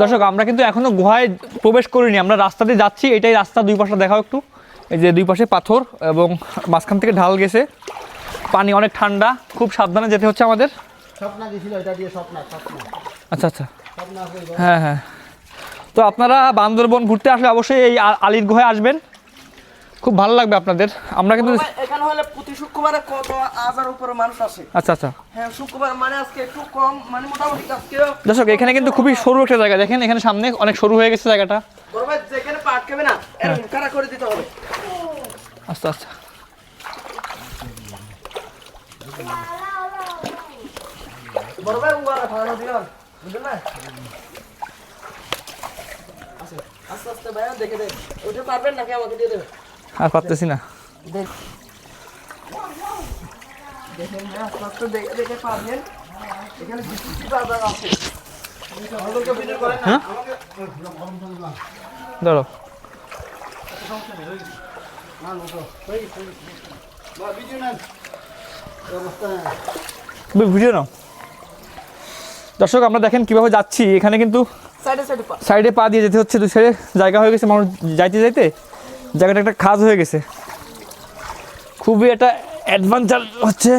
দর্শক আমরা কিন্তু এখনও গুহায় প্রবেশ করিনি আমরা রাস্তা দিয়ে যাচ্ছি এটাই রাস্তা দুই পাশে দেখাও একটু। এই যে দুই পাশে পাথর এবং মাঝখান থেকে ঢাল গেছে। পানি অনেক ঠান্ডা খুব সাবধানে যেতে হচ্ছে আমাদের। স্বপ্না দিছিল এটা দিয়ে স্বপ্না স্বপ্না। আচ্ছা আচ্ছা। হ্যাঁ হ্যাঁ। তো আপনারা বান্দরবন ঘুরতে আসলে অবশ্যই এই আলির গুহায় আসবেন। খুব ভালো লাগবে আপনাদের। আমরা কিন্তু এখানে হলে প্রতি শুক্রবারে কত হাজার উপরে মানুষ আসে আচ্ছা আচ্ছা। হ্যাঁ শুক্রবার মানে আজকে একটু কম মানে মোটামুটি আজকে দর্শক এখানে কিন্তু খুবই সরু একটা জায়গা। দেখেন এখানে সামনে অনেক সরু হয়ে গেছে জায়গাটা। বড় ভাই যেখানে পা আটকাবে না এরকম কারা করে দিতে হবে। আস্তে আস্তে। বড় ভাই উয়ারা ভালো দিলাম বুঝলেন না? আচ্ছা, আস্তে আস্তে ভাই দেখে দে ওটা পারবেন নাকি আমাকে দিয়ে দেবে আর পারতেছি না। না হ্যাঁ? ধরো ভিডিও নাও। দর্শক আমরা দেখেন কীভাবে যাচ্ছি। এখানে কিন্তু সাইডে সাইডে পা। সাইডে পা দিয়ে যেতে হচ্ছে দু সাইডে জায়গা হয়ে গেছে মানুষ যাইতে যাইতে। জায়গাটা একটা খাজ হয়ে গেছে। খুবই একটা অ্যাডভেঞ্চার হচ্ছে।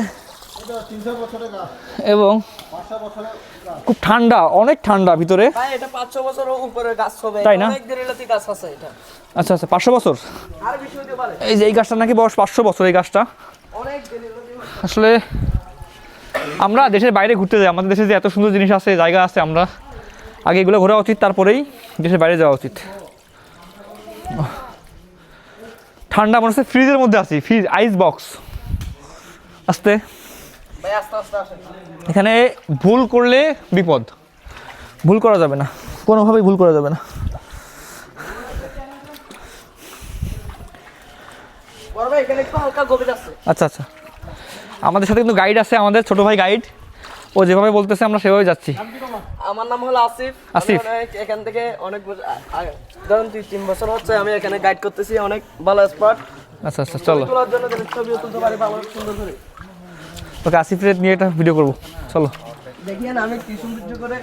এবং খুব ঠান্ডা অনেক ঠান্ডা ভিতরে। তাই না? আচ্ছা আচ্ছা পাঁচশো বছর? এই যে এই গাছটা নাকি বয়স পাঁচশো বছর এই গাছটা? আসলে আমরা দেশের বাইরে ঘুরতে যাই আমাদের দেশে যে এত সুন্দর জিনিস আছে জায়গা আছে আমরা আগে এগুলো ঘোরা উচিত তারপরেই দেশের বাইরে যাওয়া উচিত। ঠান্ডা মনে হচ্ছে ফ্রিজের মধ্যে আছি ফ্রিজ আইস বক্স আস্তে আস্তে আস্তে এখানে ভুল করলে বিপদ। ভুল করা যাবে না। কোনোভাবেই ভুল করা যাবে না। আচ্ছা আচ্ছা। আমাদের সাথে কিন্তু গাইড আছে আমাদের ছোট ভাই গাইড ও যেভাবে বলতেছে আমরা সেভাবে যাচ্ছি। আমার নাম হলো আসিফ। আসিফ। এখান থেকে অনেক ধরুন দুই তিন বছর হচ্ছে আমি এখানে গাইড করতেছি অনেক ভালো স্পট আচ্ছা আচ্ছা চলো। ছবিও তুলতে পারি ভালো সুন্দর করে। ওকে আসিফের নিয়ে একটা ভিডিও করব। চলো। দেখিয়েন আমি কি সৌন্দর্য করে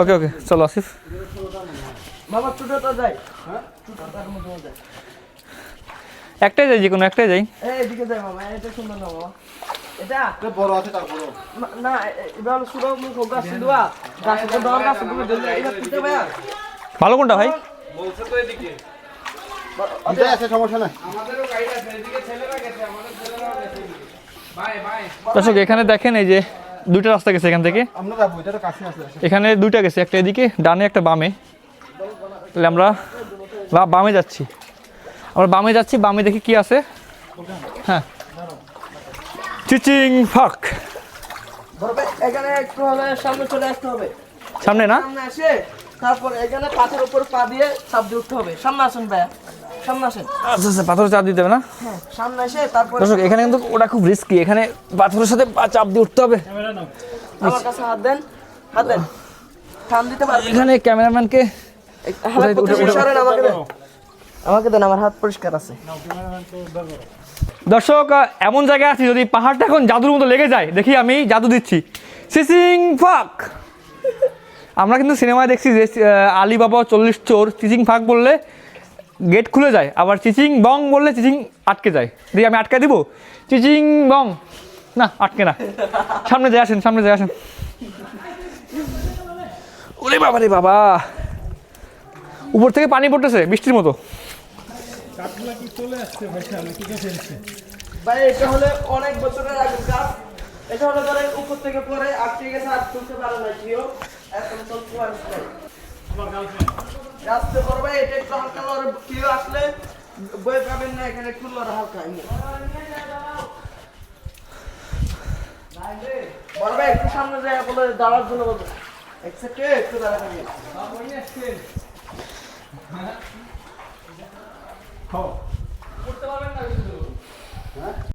ওকে ওকে চলো আসিফ। বাবা ছোটটা যাই হ্যাঁ? ছোটটার মধ্যে যায়। একটাই যাই যে কোনো একটাই যাই। এই এদিকে যাই মামা এটা সুন্দর না বাবা। এটা? বড় আছে না- এবার শুধু গাছ তুলতে ভালো কোনটা ভাই? এটা আছে সমস্যা নাই। দর্শক এখানে দেখেন এই যে দুইটা রাস্তা গেছে এখান থেকে। আমরা যাব এটা কাছে আছে এখানে দুইটা গেছে একটা এদিকে ডানে একটা বামে। তাহলে আমরা বা- বামে যাচ্ছি। আমরা বামে যাচ্ছি বামে দেখি কি আছে। হ্যাঁ। চিচিং ফাক এখানে একটু হলে সামনে চলে আসতে হবে। সামনে না? সামনে আসে তারপর এখানে পাথর উপর পা দিয়ে চাপ দিয়ে উঠতে হবে। সামনে আসেন ভাইয়া সামনে আসেন। আচ্ছা আচ্ছা পাথর চাপ দিতে হবে না? হ্যাঁ সামনে এসে তারপর দর্শক এখানে কিন্তু ওটা খুব রিস্কি এখানে পাথরের সাথে পা চাপ দিয়ে উঠতে হবে। আমার কাছে হাত দেন হাত দেন। টান দিতে পারবেন এখানে ক্যামেরাম্যানকে আমাকে দেন। আমার হাত পরিষ্কার আছে। দর্শক এমন জায়গায় আছি যদি পাহাড়টা এখন জাদুর মতো লেগে যায়, দেখি আমি জাদু দিচ্ছি। সিসিং ফাক! আমরা কিন্তু সিনেমায় দেখছি যে আলী বাবা চল্লিশ চোর চিচিং ফাঁক বললে গেট খুলে যায়, আবার চিচিং বং বললে চিচিং আটকে যায়। দিয়ে আমি আটকে দিব? চিচিং বং! না, আটকে না। সামনে যায় আসেন, সামনে যায় আসেন। ওরে বাবা রে বাবা! উপর থেকে পানি পড়তেছে, বৃষ্টির মতো। ভাই এটা হলে অনেক বছরের আগের কাজ। এটা হলে ধরেন উপর থেকে পরে আটকে গেছে আর তুলতে পারে না কেউ এখন চলতে পারে আসতে পারবে এটা একটু হালকা লড়ে কেউ আসলে বই পাবেন না এখানে একটু লড়ে হালকা। বড় ভাই একটু সামনে যায় বলে দাঁড়ার জন্য বলব। এক সেকেন্ড একটু দাঁড়াতে করতে পারবেন না কিন্তু। হ্যাঁ?